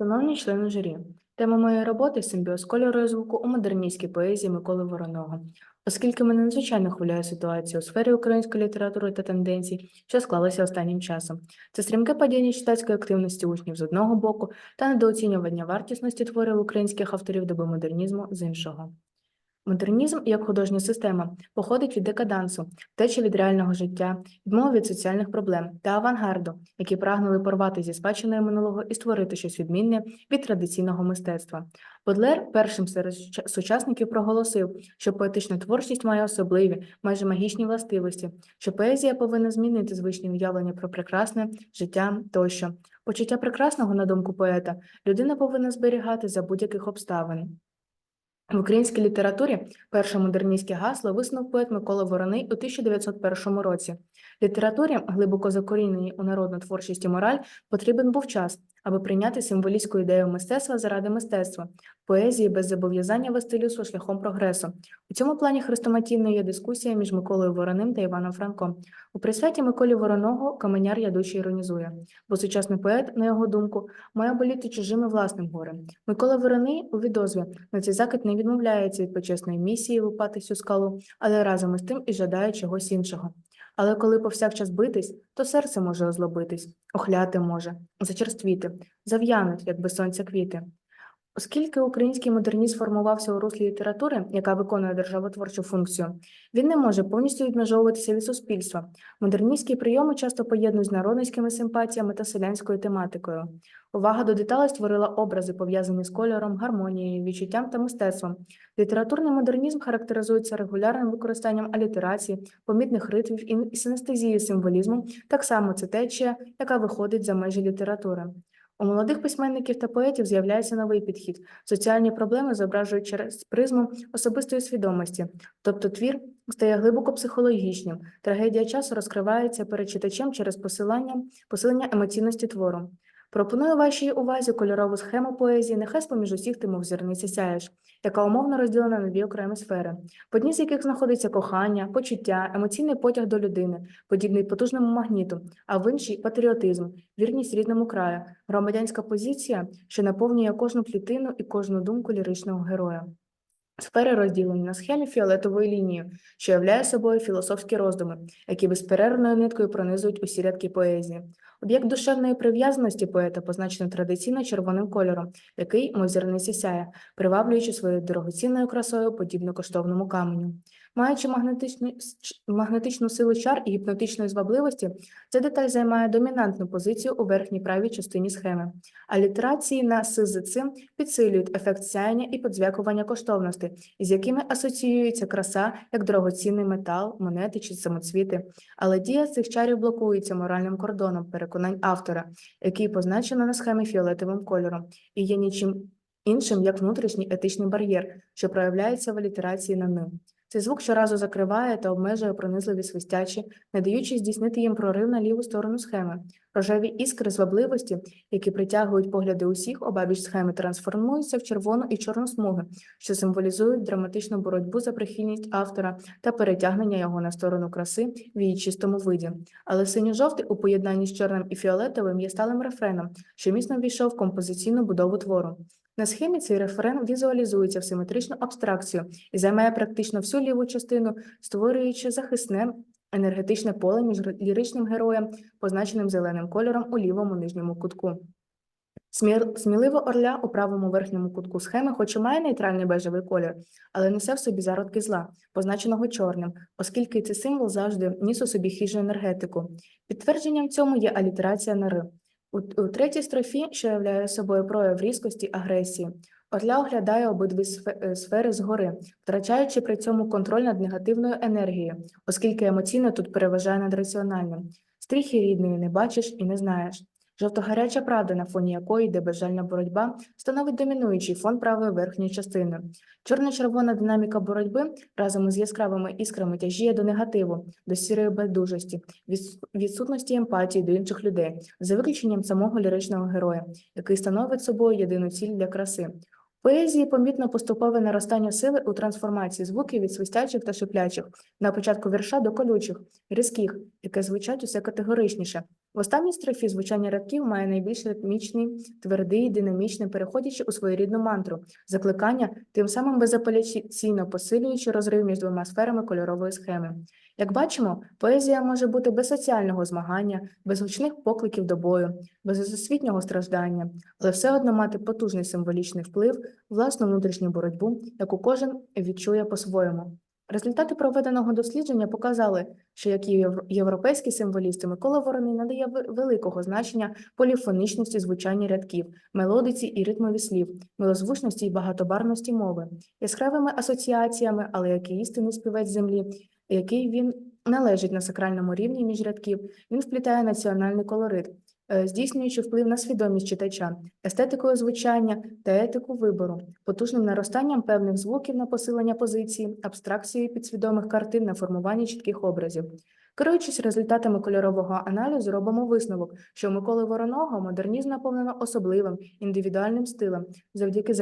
Шановні члени журі, тема моєї роботи симбіоз кольору і звуку у модерністській поезії Миколи Вороного. Оскільки мене надзвичайно хвилює ситуація у сфері української літератури та тенденцій, що склалися останнім часом. Це стрімке падіння читацької активності учнів з одного боку та недооцінювання вартісності творів українських авторів доби модернізму з іншого. Модернізм як художня система походить від декадансу, втечі від реального життя, відмови від соціальних проблем та авангарду, які прагнули порвати зі спадщиною минулого і створити щось відмінне від традиційного мистецтва. Бодлер першим серед сучасників проголосив, що поетична творчість має особливі, майже магічні властивості, що поезія повинна змінити звичні уявлення про прекрасне життя тощо. Почуття прекрасного, на думку поета, людина повинна зберігати за будь-яких обставин. В українській літературі перше модерністське гасло виснув поет Микола Вороний у 1901 році. Літературі, глибоко закоріненій у народну творчість і мораль, потрібен був час, аби прийняти символістську ідею мистецтва заради мистецтва, поезії без зобов'язання вести людство шляхом прогресу. У цьому плані хрестоматійною є дискусія між Миколою Вороним та Іваном Франком. У присвяті Миколі Вороного каменяр ядуче іронізує, бо сучасний поет, на його думку, має боліти чужими власним горем. Микола Вороний у відозві на цей закид не відмовляється від почесної місії лупати всю скалу, але разом із тим і жадає чогось іншого. Але коли повсякчас битись, то серце може озлобитись, охляти може, зачерствіти, зав'януть, як без сонця квіти. Оскільки український модернізм формувався у руслі літератури, яка виконує державотворчу функцію, він не може повністю відмежовуватися від суспільства. Модерністські прийоми часто поєднують з народницькими симпатіями та селянською тематикою. Увага до деталей створила образи, пов'язані з кольором, гармонією, відчуттям та мистецтвом. Літературний модернізм характеризується регулярним використанням алітерації, помітних ритмів і синестезії символізму. Так само це течія, яка виходить за межі літератури. У молодих письменників та поетів з'являється новий підхід. Соціальні проблеми зображують через призму особистої свідомості, тобто твір стає глибоко психологічним. Трагедія часу розкривається перед читачем через посилання, посилення емоційності твору. Пропоную вашій увазі кольорову схему поезії «Нехай з-поміж усіх ти мов зірниця сяєш», яка умовно розділена на дві окремі сфери, в одній з яких знаходиться кохання, почуття, емоційний потяг до людини, подібний потужному магніту, а в іншій патріотизм, вірність рідному краю, громадянська позиція, що наповнює кожну клітину і кожну думку ліричного героя. Сфери розділені на схемі фіолетовою лінією, що являє собою філософські роздуми, які безперервною ниткою пронизують усі рядки поезії. Об'єкт душевної прив'язаності поета позначено традиційно червоним кольором, який, мозірниці сяє, приваблюючи своєю дорогоцінною красою подібно коштовному каменю. Маючи магнетичну, магнетичну силу чар і гіпнотичної звабливості, ця деталь займає домінантну позицію у верхній правій частині схеми. А літерації на «с» з цим підсилюють ефект сяяння і подзвякування коштовностей, із якими асоціюється краса як дорогоцінний метал, монети чи самоцвіти. Але дія цих чарів блокується моральним кордоном переконань автора, який позначено на схемі фіолетовим кольором, і є нічим іншим, як внутрішній етичний бар'єр, що проявляється в алітерації на «н». Цей звук щоразу закриває та обмежує пронизливі свистячі, не даючи здійснити їм прорив на ліву сторону схеми. Рожеві іскри звабливості, які притягують погляди усіх, обабіч схеми трансформуються в червону і чорну смуги, що символізують драматичну боротьбу за прихильність автора та перетягнення його на сторону краси в її чистому виді. Але синьо-жовтий у поєднанні з чорним і фіолетовим є сталим рефреном, що міцно ввійшов в композиційну будову твору. На схемі цей рефрен візуалізується в симетричну абстракцію і займає практично всю ліву частину, створюючи захисне енергетичне поле між ліричним героєм, позначеним зеленим кольором у лівому нижньому кутку. Сміливо орля у правому верхньому кутку схеми, хоч і має нейтральний бежевий колір, але несе в собі зародки зла, позначеного чорним, оскільки цей символ завжди ніс у собі хижу енергетику. Підтвердженням цьому є алітерація на ри. У, у третій строфі, що являє собою прояв різкості агресії, орля оглядає обидві е, сфери згори, втрачаючи при цьому контроль над негативною енергією, оскільки емоційно тут переважає над раціональним. Стріхи рідної не бачиш і не знаєш. Жовтогаряча правда, на фоні якої йде безжальна боротьба, становить домінуючий фон правої верхньої частини. Чорно-червона динаміка боротьби разом із яскравими іскрами тяжіє до негативу, до сірої байдужості, відсутності емпатії до інших людей, за виключенням самого ліричного героя, який становить собою єдину ціль для краси. В поезії помітно поступове наростання сили у трансформації звуків від свистячих та шиплячих на початку вірша до колючих, різких, яке звучать усе категоричніше, В останній строфі звучання рядків має найбільш ритмічний, твердий, динамічний, переходячи у своєрідну мантру, закликання, тим самим безапеляційно посилюючи розрив між двома сферами кольорової схеми. Як бачимо, поезія може бути без соціального змагання, без гучних покликів до бою, без освітнього страждання, але все одно мати потужний символічний вплив, власну внутрішню боротьбу, яку кожен відчує по-своєму. Результати проведеного дослідження показали, що як і європейські символісти, Микола Вороний надає великого значення поліфонічності звучання рядків, мелодиці і ритмові слів, милозвучності і багатобарності мови, яскравими асоціаціями, але як і істинний співець землі, який він належить на сакральному рівні між рядків, він вплітає національний колорит, здійснюючи вплив на свідомість читача, естетикою звучання та етику вибору, потужним наростанням певних звуків на посилення позиції, абстракцією підсвідомих картин на формування чітких образів. Керуючись результатами кольорового аналізу, робимо висновок, що у Миколи Вороного модернізм наповнено особливим індивідуальним стилем. Завдяки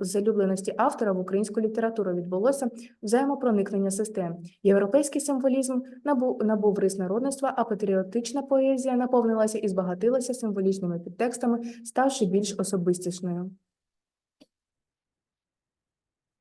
залюбленості автора в українську літературу відбулося взаємопроникнення систем. Європейський символізм набув, набув рис народництва, а патріотична поезія наповнилася і збагатилася символічними підтекстами, ставши більш особистішною.